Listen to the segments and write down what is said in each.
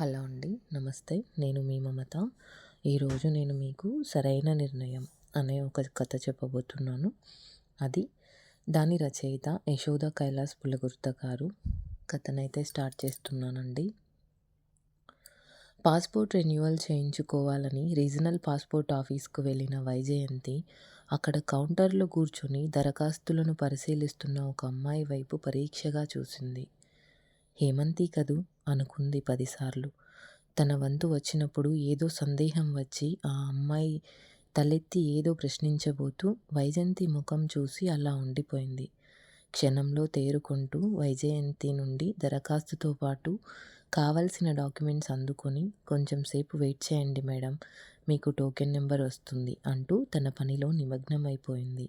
Hello అండి నమస్తే. నేను మీ మమత. ఈరోజు నేను మీకు సరైన నిర్ణయం అనే ఒక కథ చెప్పబోతున్నాను. అది దాని రచయిత యశోద కైలాస్ పులగుర్త గారు కథనైతే స్టార్ట్ చేస్తున్నానండి. పాస్పోర్ట్ రెన్యువల్ చేయించుకోవాలని రీజనల్ పాస్పోర్ట్ ఆఫీస్కు వెళ్ళిన వైజయంతి అక్కడ కౌంటర్లో కూర్చొని దరఖాస్తులను పరిశీలిస్తున్న ఒక అమ్మాయి వైపు పరీక్షగా చూసింది. హేమంతి కదూ? అనుకుంది పదిసార్లు. తన వంతు వచ్చినప్పుడు ఏదో సందేహం వచ్చి ఆ అమ్మాయి తలెత్తి ఏదో ప్రశ్నించబోతూ వైజయంతి ముఖం చూసి అలా ఉండిపోయింది. క్షణంలో తేరుకుంటూ వైజయంతి నుండి దరఖాస్తుతో పాటు కావలసిన డాక్యుమెంట్స్ అందుకొని కొంచెం సేపు వెయిట్ చేయండి మేడం మీకు టోకెన్ నెంబర్ వస్తుంది అంటూ తన పనిలో నిమగ్నమైపోయింది.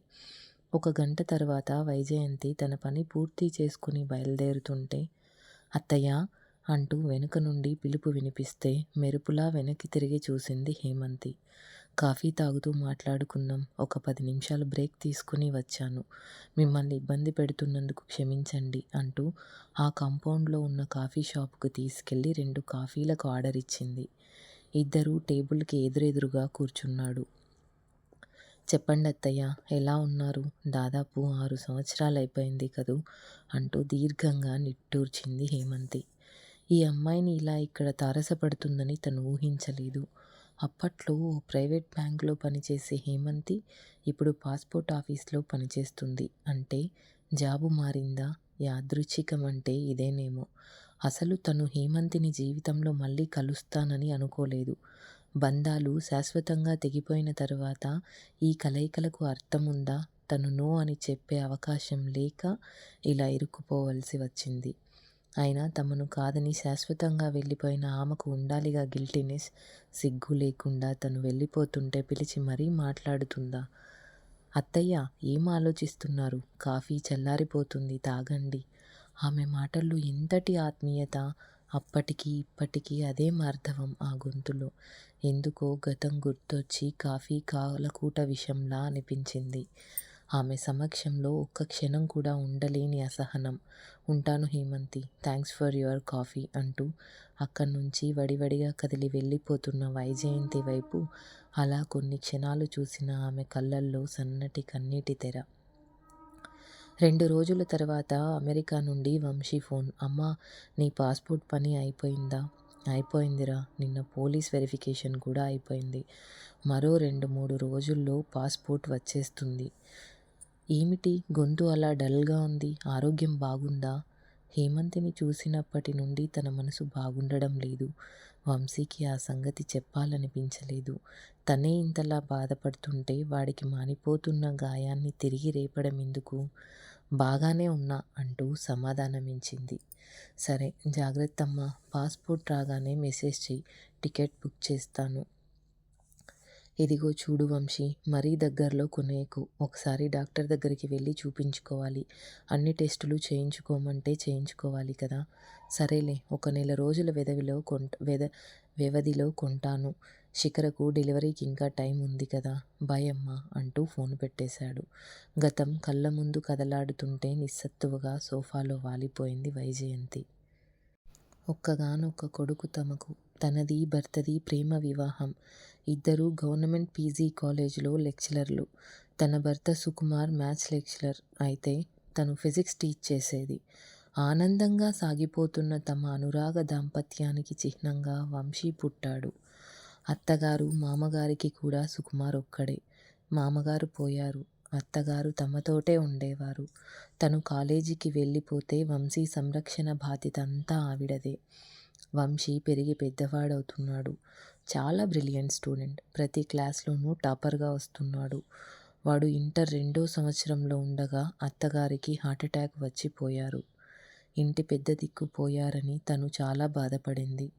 ఒక గంట తర్వాత వైజయంతి తన పని పూర్తి చేసుకుని బయలుదేరుతుంటే అత్తయ్య అంటూ వెనుక నుండి పిలుపు వినిపిస్తే మెరుపులా వెనక్కి తిరిగి చూసింది హేమంతి. కాఫీ తాగుతూ మాట్లాడుకుందాం. ఒక పది నిమిషాలు బ్రేక్ తీసుకుని వచ్చాను. మిమ్మల్ని ఇబ్బంది పెడుతున్నందుకు క్షమించండి అంటూ ఆ కాంపౌండ్లో ఉన్న కాఫీ షాప్కు తీసుకెళ్ళి రెండు కాఫీలకు ఆర్డర్ ఇచ్చింది. ఇద్దరూ టేబుల్కి ఎదురెదురుగా కూర్చున్నాడు. చెప్పండి అత్తయ్య ఎలా ఉన్నారు? దాదాపు ఆరు సంవత్సరాలు అయిపోయింది కదూ అంటూ దీర్ఘంగా నిట్టూర్చింది హేమంతి. ఈ అమ్మాయిని ఇలా ఇక్కడ తారసపడుతుందని తను ఊహించలేదు. అప్పట్లో ప్రైవేట్ బ్యాంకులో పనిచేసే హేమంతి ఇప్పుడు పాస్పోర్ట్ ఆఫీస్లో పనిచేస్తుంది. అంటే జాబు మారిందా? యాదృచ్ఛికం అంటే ఇదేనేమో. అసలు తను హేమంతిని జీవితంలో మళ్ళీ కలుస్తానని అనుకోలేదు. బంధాలు శాశ్వతంగా తెగిపోయిన తర్వాత ఈ కలయికలకు అర్థముందా? తను నో అని చెప్పే అవకాశం లేక ఇలా ఇరుక్కుపోవలసి వచ్చింది. అయినా తమను కాదని శాశ్వతంగా వెళ్ళిపోయిన ఆమెకు ఉండాలిగా గిల్టీనెస్ సిగ్గు లేకుండా తను వెళ్ళిపోతుంటే పిలిచి మరీ మాట్లాడుతుందా? అత్తయ్య ఏం ఆలోచిస్తున్నారు? కాఫీ చల్లారిపోతుంది తాగండి. ఆమె మాటల్లో ఎంతటి ఆత్మీయత అప్పటికి ఇప్పటికీ అదే మార్ధవం ఆ గొంతులో. ఎందుకో గతం గుర్తొచ్చి కాఫీ కాలకూట విషంలా అనిపించింది. ఆమె సమక్షంలో ఒక్క క్షణం కూడా ఉండలేని అసహనం. ఉంటాను Hemanthi thanks for your coffee అంటూ అక్కడి నుంచి వడివడిగా కదిలి వెళ్ళిపోతున్న వైజయంతి వైపు అలా కొన్ని క్షణాలు చూసిన ఆమె కళ్ళల్లో సన్నటి కన్నీటి తెర. రెండు రోజుల తర్వాత అమెరికా నుండి వంశీ ఫోన్. అమ్మ నీ పాస్పోర్ట్ పని అయిపోయిందా? అయిపోయిందిరా. నిన్న పోలీస్ వెరిఫికేషన్ కూడా అయిపోయింది. మరో రెండు మూడు రోజుల్లో పాస్పోర్ట్ వచ్చేస్తుంది. ఏమిటి? గొంతు అలా డల్గా ఉంది. ఆరోగ్యం బాగుందా? హేమంతిని చూసినప్పటి నుండి తన మనసు బాగుండడం లేదు. వంశీకి ఆ సంగతి చెప్పాలనిపించలేదు. తనే ఇంతలా బాధపడుతుంటే వాడికి మానిపోతున్న గాయాన్ని తిరిగి రేపడం ఎందుకు? బాగానే ఉన్నా అంటూ సమాధానమించింది. సరే జాగ్రత్తమ్మ. పాస్పోర్ట్ రాగానే మెసేజ్ చెయ్యి. టికెట్ బుక్ చేస్తాను. ఇదిగో చూడు వంశీ మరీ దగ్గరలో కొనేకు. ఒకసారి డాక్టర్ దగ్గరికి వెళ్ళి చూపించుకోవాలి. అన్ని టెస్టులు చేయించుకోమంటే చేయించుకోవాలి కదా. సరేలే ఒక నెల రోజుల వెదవిలో కొంట వెద వ్యవధిలో కొంటాను. శిఖరకు డెలివరీకి ఇంకా టైం ఉంది కదా. భయమ్మ అంటూ ఫోన్ పెట్టేశాడు. గతం కళ్ళ ముందు కదలాడుతుంటే నిస్సత్తువగా సోఫాలో వాలిపోయింది వైజయంతి. ఒక్కగానొక్క కొడుకు తమకు తనది భర్తది ప్రేమ వివాహం. ఇద్దరు గవర్నమెంట్ పీజీ కాలేజీలో లెక్చరర్లు. తన భర్త సుకుమార్ మ్యాథ్స్ లెక్చరర్. అయితే తను ఫిజిక్స్ టీచ్ చేసేది. ఆనందంగా సాగిపోతున్న తమ అనురాగ దాంపత్యానికి చిహ్నంగా వంశీ పుట్టాడు. అత్తగారు మామగారికి కూడా సుకుమార్ ఒక్కడే. మామగారు పోయారు. అత్తగారు తమతోటే ఉండేవారు. తను కాలేజీకి వెళ్ళిపోతే వంశీ సంరక్షణ బాధ్యత అంతా ఆవిడదే. వంశీ పెరిగి పెద్దవాడవుతున్నాడు. చాలా బ్రిలియంట్ స్టూడెంట్. ప్రతి క్లాస్లోనూ టాపర్గా వస్తున్నాడు. వాడు ఇంటర్ రెండో సంవత్సరంలో ఉండగా అత్తగారికి హార్ట్అటాక్ వచ్చిపోయారు ఇంటి పెద్ద దిక్కు పోయారని తను చాలా బాధపడింది.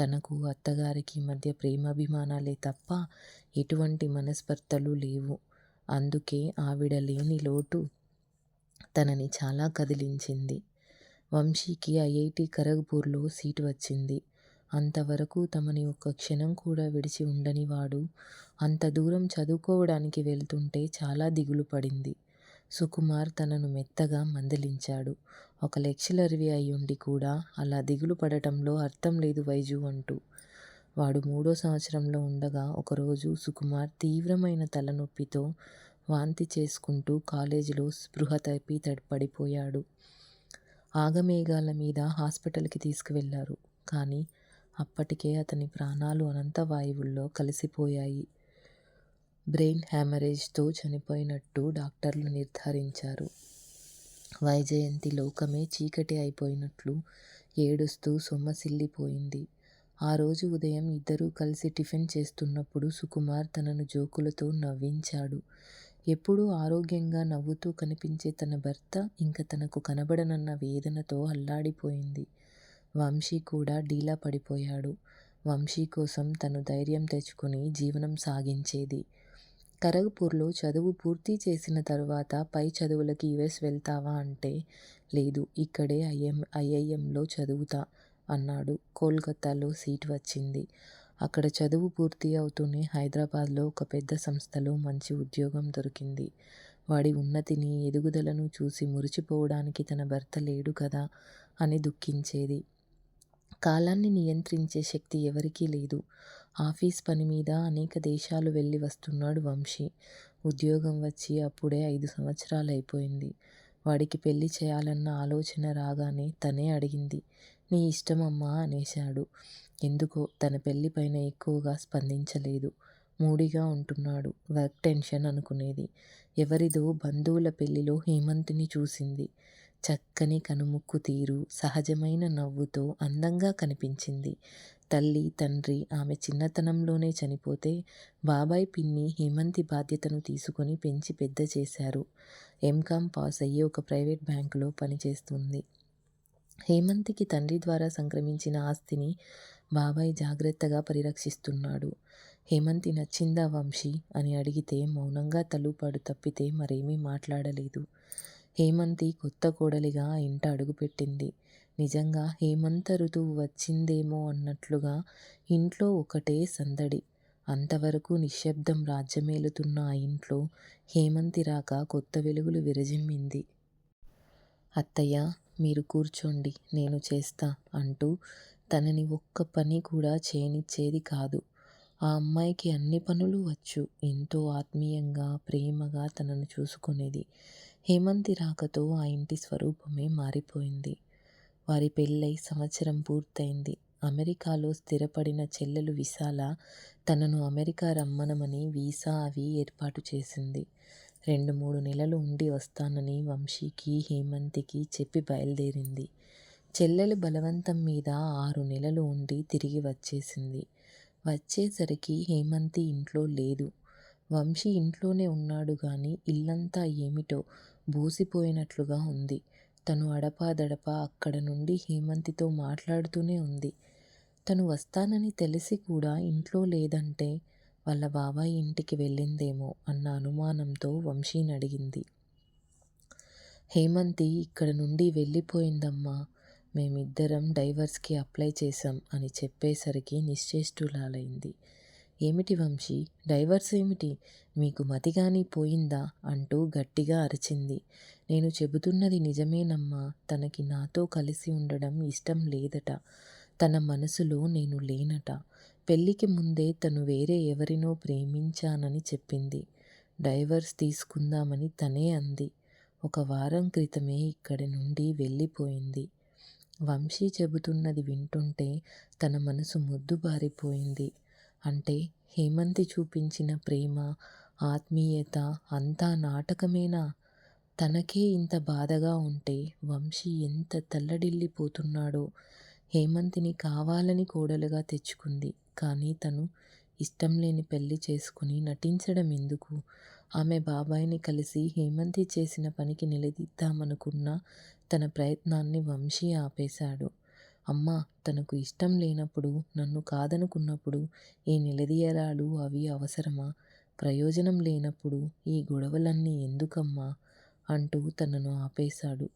తనకు అత్తగారికి మధ్య ప్రేమాభిమానాలే తప్ప ఎటువంటి మనస్పర్ధలు లేవు. అందుకే ఆవిడ లేని లోటు తనని చాలా కదిలించింది. వంశీకి ఐఐటి ఖరగ్పూర్లో సీటు వచ్చింది అంతవరకు తమని ఒక్క క్షణం కూడా విడిచి ఉండని వాడు అంత దూరం చదువుకోవడానికి వెళ్తుంటే చాలా దిగులు పడింది సుకుమార్ తనను మెత్తగా మందలించాడు. ఒక లెక్చరర్వి అయ్యుండి కూడా అలా దిగులు పడటంలో అర్థం లేదు వైజూ అంటూ. వాడు మూడో సంవత్సరంలో ఉండగా ఒకరోజు సుకుమార్ తీవ్రమైన తలనొప్పితో వాంతి చేసుకుంటూ కాలేజీలో స్పృహ తప్పి పడిపోయాడు. ఆగమేఘాల మీద హాస్పిటల్కి తీసుకువెళ్ళారు తీసుకువెళ్ళారు. కానీ అప్పటికే అతని ప్రాణాలు అనంత వాయువుల్లో కలిసిపోయాయి. బ్రెయిన్ హ్యామరేజ్తో చనిపోయినట్టు డాక్టర్లు నిర్ధారించారు. వైజయంతి లోకమే చీకటి అయిపోయినట్లు ఏడుస్తూ సొమ్మసిల్లిపోయింది. ఆ రోజు ఉదయం ఇద్దరూ కలిసి టిఫిన్ చేస్తున్నప్పుడు సుకుమార్ తనను జోకులతో నవ్వించాడు. ఎప్పుడూ ఆరోగ్యంగా నవ్వుతూ కనిపించే తన భర్త ఇంక తనకు కనబడనన్న వేదనతో అల్లాడిపోయింది. వంశీ కూడా డీలా పడిపోయాడు. వంశీ కోసం తను ధైర్యం తెచ్చుకుని జీవనం సాగించేది. కరగపూర్లో చదువు పూర్తి చేసిన తరువాత పై చదువులకి యుఎస్ వెళ్తావా అంటే లేదు ఇక్కడే ఐఎం ఐఐఎంలో చదువుతా అన్నాడు. కోల్కతాలో సీట్ వచ్చింది. అక్కడ చదువు పూర్తి అవుతూనే హైదరాబాద్లో ఒక పెద్ద సంస్థలో మంచి ఉద్యోగం దొరికింది. వాడి ఉన్నతిని, ఎదుగుదలను చూసి మురిసిపోవడానికి తన భర్త లేడు కదా అని దుఃఖించేది. కాలాన్ని నియంత్రించే శక్తి ఎవరికీ లేదు. ఆఫీస్ పని మీద అనేక దేశాలు వెళ్ళి వస్తున్నాడు వంశీ. ఉద్యోగం వచ్చి అప్పుడే ఐదు సంవత్సరాలు అయిపోయింది వాడికి పెళ్ళి చేయాలన్న ఆలోచన రాగానే తనే అడిగింది. నీ ఇష్టమమ్మా అనేశాడు. ఎందుకో తన పెళ్ళిపైన ఎక్కువగా స్పందించలేదు. మూడీగా ఉంటున్నాడు. వర్క్ టెన్షన్ అనుకునేది. ఎవరిదో బంధువుల పెళ్ళిలో హేమంతిని చూసింది. చక్కని కనుముక్కు తీరు, సహజమైన నవ్వుతో అందంగా కనిపించింది. తల్లి, తండ్రి ఆమె చిన్నతనంలోనే చనిపోతే బాబాయ్, పిన్ని హేమంతి బాధ్యతను తీసుకుని పెంచి పెద్ద చేశారు. ఎంకామ్ పాస్ అయ్యి ఒక ప్రైవేట్ బ్యాంకులో పనిచేస్తుంది హేమంతికి తండ్రి ద్వారా సంక్రమించిన ఆస్తిని బాబాయ్ జాగ్రత్తగా పరిరక్షిస్తున్నాడు. హేమంతి నచ్చిందా వంశీ? అని అడిగితే మౌనంగా తలుపాడు తప్పితే మరేమీ మాట్లాడలేదు. హేమంతి కొత్త కోడలిగా ఆ ఇంట అడుగుపెట్టింది. నిజంగా హేమంత ఋతువు వచ్చిందేమో అన్నట్లుగా ఇంట్లో ఒకటే సందడి. అంతవరకు నిశ్శబ్దం రాజ్యమేలుతున్న ఆ ఇంట్లో హేమంతి రాక కొత్త వెలుగులు విరజిమ్మింది. అత్తయ్య మీరు కూర్చోండి నేను చేస్తా అంటూ తనని ఒక్క పని కూడా చేయనిచ్చేది కాదు. ఆ అమ్మాయికి అన్ని పనులు వచ్చు. ఎంతో ఆత్మీయంగా, ప్రేమగా తనను చూసుకునేది. హేమంతి రాకతో ఆ ఇంటి స్వరూపమే మారిపోయింది. వారి పెళ్ళై సంవత్సరం పూర్తయింది. అమెరికాలో స్థిరపడిన చెల్లెలు విశాల తనను అమెరికా రమ్మనమని వీసా అవి ఏర్పాటు చేసింది. రెండు మూడు నెలలు ఉండి వస్తానని వంశీకి, హేమంతికి చెప్పి బయలుదేరింది చెల్లెలు బలవంతం మీద ఆరు నెలలు ఉండి తిరిగి వచ్చేసింది. వచ్చేసరికి హేమంతి ఇంట్లో లేదు. వంశీ ఇంట్లోనే ఉన్నాడు కానీ ఇల్లంతా ఏమిటో బోసిపోయినట్లుగా ఉంది. తను అడపాదడపా అక్కడ నుండి హేమంతితో మాట్లాడుతూనే ఉంది. తను వస్తానని తెలిసి కూడా ఇంట్లో లేదంటే వాళ్ళ బాబాయ్ ఇంటికి వెళ్ళిందేమో అన్న అనుమానంతో వంశీనడిగింది. హేమంతి ఇక్కడ నుండి వెళ్ళిపోయిందమ్మా! మేమిద్దరం డైవర్స్కి అప్లై చేశాం అని చెప్పేసరికి నిశ్చేష్టురాలైంది. ఏమిటి వంశీ! డైవర్స్ ఏమిటి? మీకు మతిగాని పోయిందా? అంటూ గట్టిగా అరిచింది. నేను చెబుతున్నది నిజమేనమ్మా! తనకి నాతో కలిసి ఉండడం ఇష్టం లేదట. తన మనసులో నేను లేనట. పెళ్ళికి ముందే తను వేరే ఎవరినో ప్రేమించానని చెప్పింది. డైవర్స్ తీసుకుందామని తనే అంది. ఒక వారం క్రితమే ఇక్కడి నుండి వెళ్ళిపోయింది. వంశీ చెబుతున్నది వింటుంటే తన మనసు మొద్దుబారిపోయింది. అంటే హేమంతి చూపించిన ప్రేమ, ఆత్మీయత అంతా నాటకమేనా? తనకే ఇంత బాధగా ఉంటే వంశీ ఎంత తల్లడిల్లిపోతున్నాడో! హేమంతిని కావాలని కోడలుగా తెచ్చుకుంది. కానీ తను ఇష్టం లేని పెళ్ళి చేసుకుని నటించడం ఎందుకు? ఆమె బాబాయిని కలిసి హేమంతి చేసిన పనికి నిలదీద్దామనుకున్నా తన ప్రయత్నాన్ని వంశీ ఆపేశాడు. అమ్మా! తనకు ఇష్టం లేనప్పుడు, నన్ను కాదనుకున్నప్పుడు ఈ నిలదీయరాలు అవి అవసరమా? ప్రయోజనం లేనప్పుడు ఈ గొడవలన్నీ ఎందుకమ్మా? అంటూ తనను ఆపేశాడు.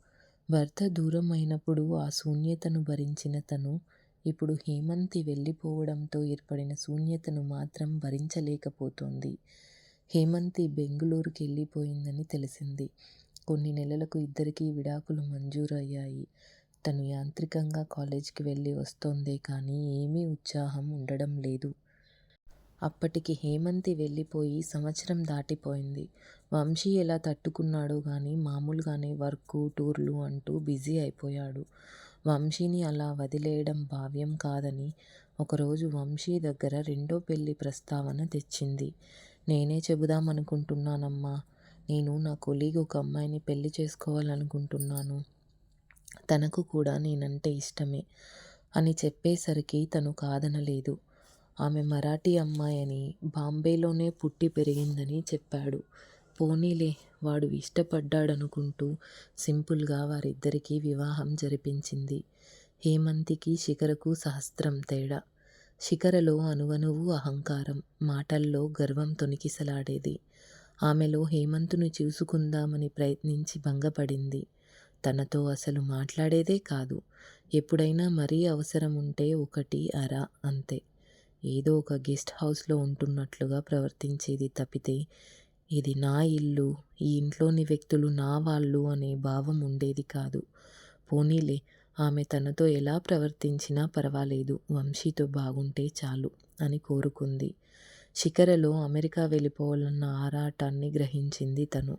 భర్త దూరం అయినప్పుడు ఆ శూన్యతను భరించిన తను ఇప్పుడు హేమంతి వెళ్ళిపోవడంతో ఏర్పడిన శూన్యతను మాత్రం భరించలేకపోతోంది. హేమంతి బెంగుళూరు వెళ్ళిపోయిందని తెలిసింది. కొన్ని నెలలకు ఇద్దరికీ విడాకులు మంజూరు అయ్యాయి. తను యాంత్రికంగా కాలేజీకి వెళ్ళి వస్తోందే కానీ ఏమీ ఉత్సాహం ఉండడం లేదు. అప్పటికి హేమంతి వెళ్ళిపోయి సంవత్సరం దాటిపోయింది. వంశీ ఎలా తట్టుకున్నాడో గానీ మామూలుగానే వర్కు, టూర్లు అంటూ బిజీ అయిపోయాడు. వంశీని అలా వదిలేయడం భావ్యం కాదని ఒకరోజు వంశీ దగ్గర రెండో పెళ్ళి ప్రస్తావన తెచ్చింది. నేనే చెబుదామనుకుంటున్నానమ్మా! నేను నా కొలీగ్ ఒక అమ్మాయిని పెళ్ళి చేసుకోవాలనుకుంటున్నాను. తనకు కూడా నేనంటే ఇష్టమే అని చెప్పేసరికి తను కాదనలేదు. ఆమె మరాఠీ అమ్మాయని, బాంబేలోనే పుట్టి పెరిగిందని చెప్పాడు. పోనీలే వాడు ఇష్టపడ్డాడనుకుంటూ సింపుల్గా వారిద్దరికీ వివాహం జరిపించింది. హేమంతికి, శిఖరకు సహస్రం తేడా. శిఖరలో అనువనువు అహంకారం, మాటల్లో గర్వం తొణికిసలాడేది. ఆమెలో హేమంతుని చూసుకుందామని ప్రయత్నించి భంగపడింది. తనతో అసలు మాట్లాడేదే కాదు. ఎప్పుడైనా మరీ అవసరం ఉంటే ఒకటి అరా అంతే. ఏదో ఒక గెస్ట్ హౌస్లో ఉంటున్నట్లుగా ప్రవర్తించేది తప్పితే ఇది నా ఇల్లు, ఈ ఇంట్లోని వ్యక్తులు నా వాళ్ళు అనే భావం ఉండేది కాదు. పోనీలే ఆమె తనతో ఎలా ప్రవర్తించినా పర్వాలేదు వంశీతో బాగుంటే చాలు అని కోరుకుంది. శిఖరలో అమెరికా వెళ్ళిపోవాలన్న ఆరాటాన్ని గ్రహించింది తను.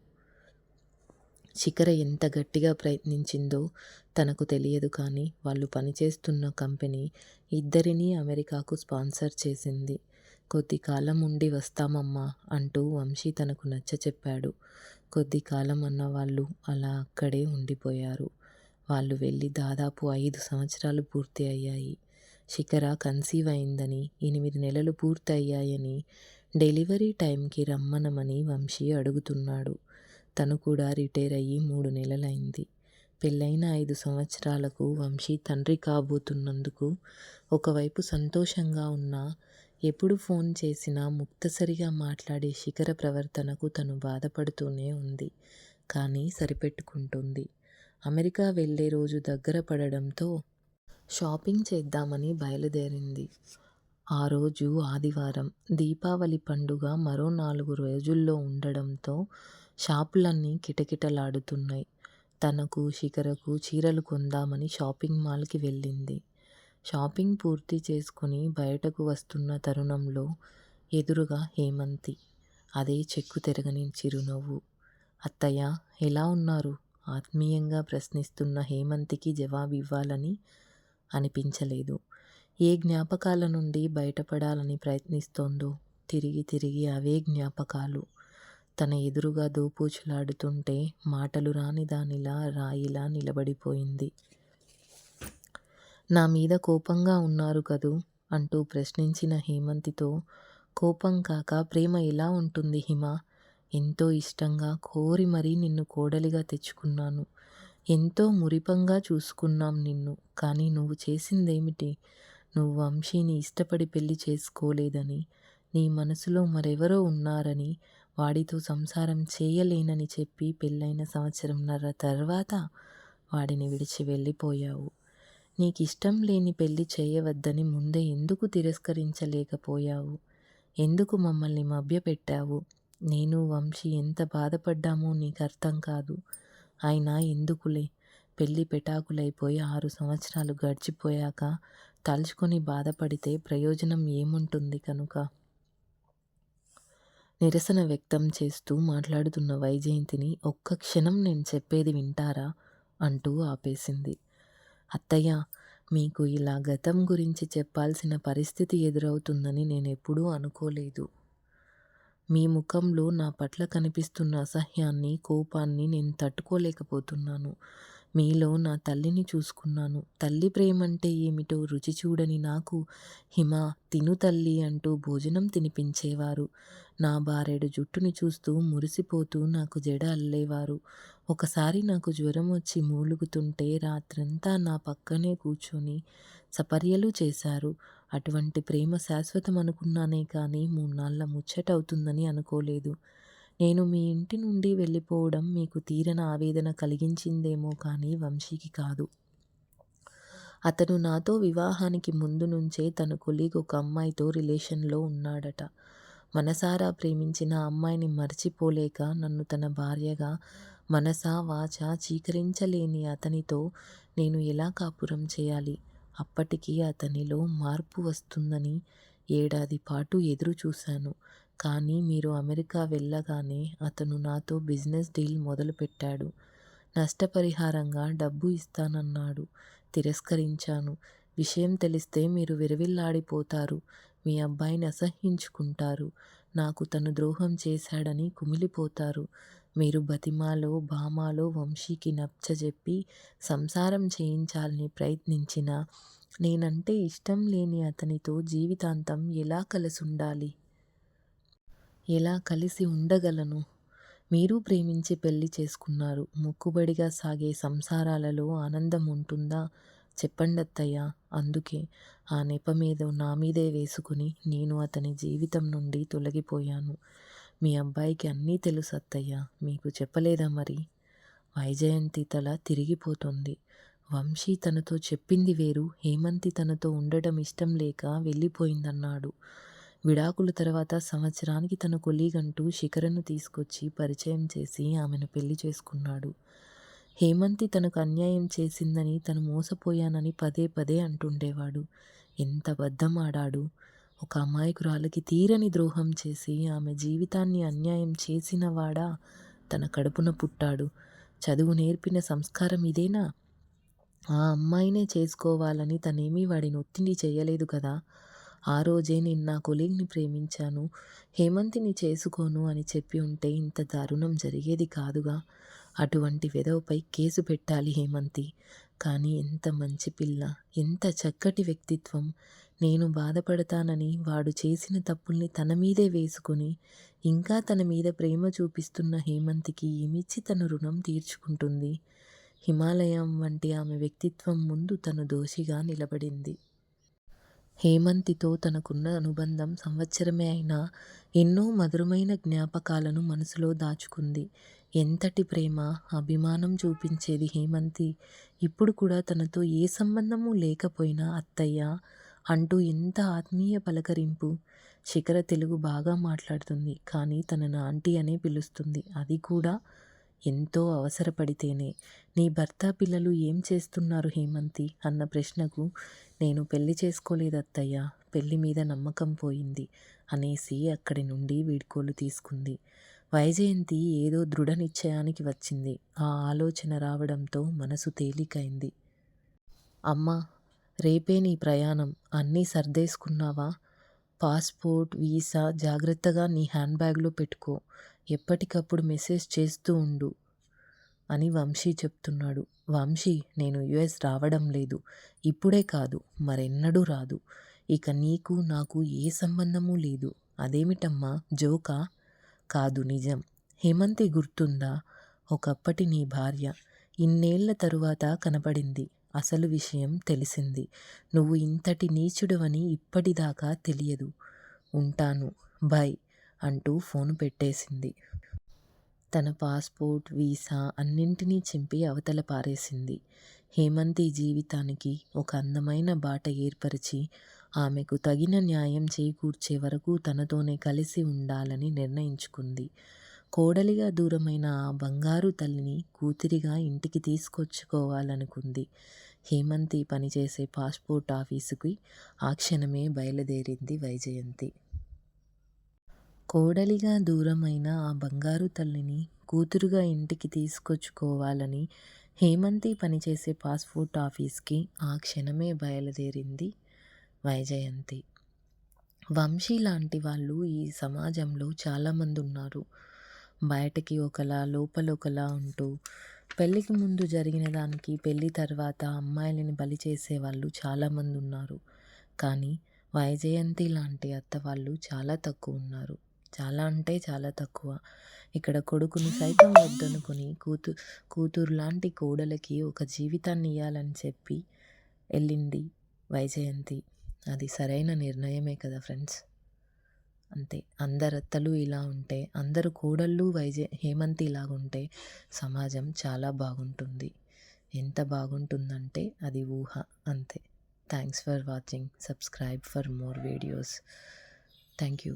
శిఖర ఎంత గట్టిగా ప్రయత్నించిందో తనకు తెలియదు కానీ వాళ్ళు పనిచేస్తున్న కంపెనీ ఇద్దరినీ అమెరికాకు స్పాన్సర్ చేసింది. కొద్ది కాలం ఉండి వస్తామమ్మా అంటూ వంశీ తనకు నచ్చచెప్పాడు. అన్న వాళ్ళు అలా అక్కడే ఉండిపోయారు. వాళ్ళు వెళ్ళి దాదాపు ఐదు సంవత్సరాలు పూర్తి అయ్యాయి. శిఖర కన్సీవ్ అయిందని, ఎనిమిది నెలలు పూర్తయ్యాయని డెలివరీ టైంకి రమ్మనమని వంశీ అడుగుతున్నాడు. తను కూడా రిటైర్ అయ్యి మూడు నెలలైంది. పెళ్ళైన ఐదు సంవత్సరాలకు వంశీ తండ్రి కాబోతున్నందుకు ఒకవైపు సంతోషంగా ఉన్నా ఎప్పుడు ఫోన్ చేసినా ముక్తసరిగా మాట్లాడే శిఖర ప్రవర్తనకు తను బాధపడుతూనే ఉంది. కానీ సరిపెట్టుకుంటుంది అమెరికా వెళ్ళే రోజు దగ్గర పడడంతో షాపింగ్ చేద్దామని బయలుదేరింది. ఆ రోజు ఆదివారం. దీపావళి పండుగ మరో నాలుగు రోజుల్లో ఉండడంతో షాపులన్నీ కిటకిటలాడుతున్నాయి. తనకు, శిఖరకు చీరలు కొందామని షాపింగ్ మాల్కి వెళ్ళింది. షాపింగ్ పూర్తి చేసుకుని బయటకు వస్తున్న తరుణంలో ఎదురుగా హేమంతి. అదే చెక్కు తిరగని చిరునవ్వు. అత్తయ్య ఎలా ఉన్నారు? ఆత్మీయంగా ప్రశ్నిస్తున్న హేమంతికి జవాబివ్వాలని అనిపించలేదు. ఏ జ్ఞాపకాల నుండి బయటపడాలని ప్రయత్నిస్తోందో తిరిగి తిరిగి అవే జ్ఞాపకాలు. తన ఎదురుగా దోపూచులాడుతుంటే మాటలు రాని దానిలా రాయిలా నిలబడిపోయింది. నా మీద కోపంగా ఉన్నారు కదూ అంటూ ప్రశ్నించిన హేమంతితో కోపం కాక ప్రేమ ఎలా ఉంటుంది హిమ ఎంతో ఇష్టంగా, కోరి మరీ నిన్ను కోడలిగా తెచ్చుకున్నాను. ఎంతో మురిపంగా చూసుకున్నాం నిన్ను. కానీ నువ్వు చేసిందేమిటి? నువ్వు వంశీని ఇష్టపడి పెళ్ళి చేసుకోలేదని, నీ మనసులో మరెవరో ఉన్నారని, వాడితో సంసారం చేయలేనని చెప్పి పెళ్ళైన సంవత్సరంన్నర తర్వాత వాడిని విడిచి వెళ్ళిపోయావు. నీకిష్టంలేని పెళ్ళి చేయవద్దని ముందే ఎందుకు తిరస్కరించలేకపోయావు? ఎందుకు మమ్మల్ని మభ్యపెట్టావు? నేను వంశీ ఎంత బాధపడ్డామో నీకు అర్థం కాదు. అయినా ఎందుకులే. పెళ్ళి పెటాకులైపోయి ఆరు సంవత్సరాలు గడిచిపోయాక తలుచుకొని బాధపడితే ప్రయోజనం ఏముంటుంది కనుక? నిరసన వ్యక్తం చేస్తూ మాట్లాడుతున్న వైజయంతిని ఒక్క క్షణం నేను చెప్పేది వింటారా? అంటూ ఆపేసింది. అత్తయ్య మీకు ఇలా గతం గురించి చెప్పాల్సిన పరిస్థితి ఎదురవుతుందని నేనెప్పుడూ అనుకోలేదు. మీ ముఖంలో నా పట్ల కనిపిస్తున్న అసహ్యాన్ని, కోపాన్ని నేను తట్టుకోలేకపోతున్నాను. మీలో నా తల్లిని చూసుకున్నాను. తల్లి ప్రేమంటే ఏమిటో రుచి చూడని నాకు హిమ తిను తల్లి అంటూ భోజనం తినిపించేవారు. నా బారెడు జుట్టుని చూస్తూ మురిసిపోతూ నాకు జడ అల్లేవారు. ఒకసారి నాకు జ్వరం వచ్చి మూలుగుతుంటే రాత్రంతా నా పక్కనే కూర్చొని సపర్యలు చేశారు. అటువంటి ప్రేమ శాశ్వతం అనుకున్నానే కానీ మూణ్ణాళ్ళ ముచ్చటవుతుందని అనుకోలేదు. నేను మీ ఇంటి నుండి వెళ్ళిపోవడం మీకు తీరన ఆవేదన కలిగించిందేమో కానీ వంశీకి కాదు. అతను నాతో వివాహానికి ముందు నుంచే తన కొలీగ్ ఒక అమ్మాయితో రిలేషన్లో ఉన్నాడట. మనసారా ప్రేమించిన అమ్మాయిని మర్చిపోలేక నన్ను తన భార్యగా మనసా వాచ చీకరించలేని అతనితో నేను ఎలా కాపురం చేయాలి అప్పటికి అతనిలో మార్పు వస్తుందని ఏడాది పాటు ఎదురు చూశాను. కానీ మీరు అమెరికా వెళ్ళగానే అతను నాతో బిజినెస్ డీల్ మొదలుపెట్టాడు. నష్టపరిహారంగా డబ్బు ఇస్తానన్నాడు. తిరస్కరించాను. విషయం తెలిస్తే మీరు విరవిల్లాడిపోతారు. మీ అబ్బాయిని అసహ్యించుకుంటారు. నాకు తను ద్రోహం చేశాడని కుమిలిపోతారు. మీరు బతిమాలో భామాలో వంశీకి నచ్చజెప్పి సంసారం చేయించాలని ప్రయత్నించినా నేనంటే ఇష్టం లేని అతనితో జీవితాంతం ఎలా కలిసుండాలి? ఎలా కలిసి ఉండగలను? మీరు ప్రేమించి పెళ్ళి చేసుకున్నారు. మొక్కుబడిగా సాగే సంసారాలలో ఆనందం ఉంటుందా? చెప్పండత్తయ్య అందుకే ఆ నెప మీద నా మీదే వేసుకుని నేను అతని జీవితం నుండి తొలగిపోయాను. మీ అబ్బాయికి అన్నీ తెలుసు అత్తయ్య. మీకు చెప్పలేదా మరి? వైజయంతి తల తిరిగిపోతుంది. వంశీ తనతో చెప్పింది వేరు. హేమంతి తనతో ఉండటం ఇష్టం లేక వెళ్ళిపోయిందన్నాడు. విడాకుల తర్వాత సంవత్సరానికి తన కొలీగంటూ శిఖరను తీసుకొచ్చి పరిచయం చేసి ఆమెను పెళ్ళి చేసుకున్నాడు. హేమంతి తనకు అన్యాయం చేసిందని తను మోసపోయానని పదే పదే అంటుండేవాడు. ఎంత బద్దమాడాడు ఒక అమాయకురాలికి తీరని ద్రోహం చేసి ఆమె జీవితాన్ని అన్యాయం చేసినవాడా తన కడుపున పుట్టాడు. చదువు నేర్పిన సంస్కారం ఇదేనా? ఆ అమ్మాయినే చేసుకోవాలని తనేమీ వాడిని ఒత్తిడి చేయలేదు కదా? ఆ రోజే నేను నా కొలీగ్ని ప్రేమించాను. హేమంతిని చేసుకోను అని చెప్పి ఉంటే ఇంత దారుణం జరిగేది కాదుగా. అటువంటి వెధవపై కేసు పెట్టాలి హేమంతి. కానీ ఎంత మంచి పిల్ల ఎంత చక్కటి వ్యక్తిత్వం. నేను బాధపడతానని వాడు చేసిన తప్పుల్ని తన మీదే వేసుకుని ఇంకా తన మీద ప్రేమ చూపిస్తున్న హేమంతికి ఏమిచ్చి తన రుణం తీర్చుకుంటుంది. హిమాలయం వంటి ఆమె వ్యక్తిత్వం ముందు తను దోషిగా నిలబడింది. హేమంతితో తనకున్న అనుబంధం సంవత్సరమే అయినా ఎన్నో మధురమైన జ్ఞాపకాలను మనసులో దాచుకుంది. ఎంతటి ప్రేమ అభిమానం చూపించేది హేమంతి. ఇప్పుడు కూడా తనతో ఏ సంబంధము లేకపోయినా అత్తయ్య అంటూ ఎంత ఆత్మీయ పలకరింపు. శిఖర తెలుగు బాగా మాట్లాడుతుంది కానీ తనను ఆంటీ అనే పిలుస్తుంది. అది కూడా ఎంతో అవసరపడితేనే. నీ భర్త పిల్లలు ఏం చేస్తున్నారు హేమంతి? అన్న ప్రశ్నకు నేను పెళ్ళి చేసుకోలేదు అత్తయ్య పెళ్ళి మీద నమ్మకం పోయింది అనేసి అక్కడి నుండి వీడ్కోలు తీసుకుంది. వైజయంతి ఏదో దృఢ నిశ్చయానికి వచ్చింది. ఆ ఆలోచన రావడంతో మనసు తేలికైంది. అమ్మా రేపే నీ ప్రయాణం. అన్నీ సర్దేసుకున్నావా? పాస్పోర్ట్ వీసా జాగ్రత్తగా నీ హ్యాండ్ బ్యాగ్లో పెట్టుకో. ఎప్పటికప్పుడు మెసేజ్ చేస్తూ ఉండు అని వంశీ చెప్తున్నాడు. వంశీ నేను యుఎస్ రావడం లేదు. ఇప్పుడే కాదు మరెన్నడూ రాదు. ఇక నీకు నాకు ఏ సంబంధము లేదు. అదేమిటమ్మా? జోకా? కాదు నిజం. హేమంతి గుర్తుందా? ఒకప్పటి నీ భార్య ఇన్నేళ్ళ తరువాత కనపడింది అసలు విషయం తెలిసింది. నువ్వు ఇంతటి నీచుడవని ఇప్పటిదాకా తెలియదు. ఉంటాను బై అంటూ ఫోన్ పెట్టేసింది. తన పాస్పోర్ట్ వీసా అన్నింటినీ చింపి అవతల పారేసింది. హేమంతి జీవితానికి ఒక అందమైన బాట ఏర్పరిచి ఆమెకు తగిన న్యాయం చేకూర్చే వరకు తనతోనే కలిసి ఉండాలని నిర్ణయించుకుంది. కోడలిగా దూరమైన ఆ బంగారు తల్లిని కూతురిగా ఇంటికి తీసుకొచ్చుకోవాలనుకుంది. హేమంతి పనిచేసే పాస్పోర్ట్ ఆఫీసుకి ఆ క్షణమే బయలుదేరింది వైజయంతి. కోడలిగా దూరమైన ఆ బంగారు తల్లిని కూతురుగా ఇంటికి తీసుకొచ్చుకోవాలని హేమంతి పనిచేసే పాస్పోర్ట్ ఆఫీస్కి ఆ క్షణమే బయలుదేరింది వైజయంతి. వంశీ లాంటి వాళ్ళు ఈ సమాజంలో చాలామంది ఉన్నారు. బయటకి ఒకలా లోపల ఒకలా ఉంటూ పెళ్ళికి ముందు జరిగిన దానికి పెళ్ళి తర్వాత అమ్మాయిలని బలి చేసే వాళ్ళు చాలామంది ఉన్నారు. కానీ వైజయంతి లాంటి అత్త వాళ్ళు చాలా తక్కువ ఉన్నారు. చాలా అంటే చాలా తక్కువ. ఇక్కడ కొడుకుని సైతం వద్దనుకుని కూతు కూతురు లాంటి కోడలకి ఒక జీవితాన్ని ఇవ్వాలని చెప్పి వెళ్ళింది వైజయంతి. అది సరైన నిర్ణయమే కదా ఫ్రెండ్స్. అంతే. అందరత్తలు ఇలా ఉంటే అందరు కోడళ్ళు వైజ హేమంతి ఇలాగుంటే సమాజం చాలా బాగుంటుంది. ఎంత బాగుంటుందంటే అది ఊహ. అంతే. Thanks for watching subscribe for more videos thank you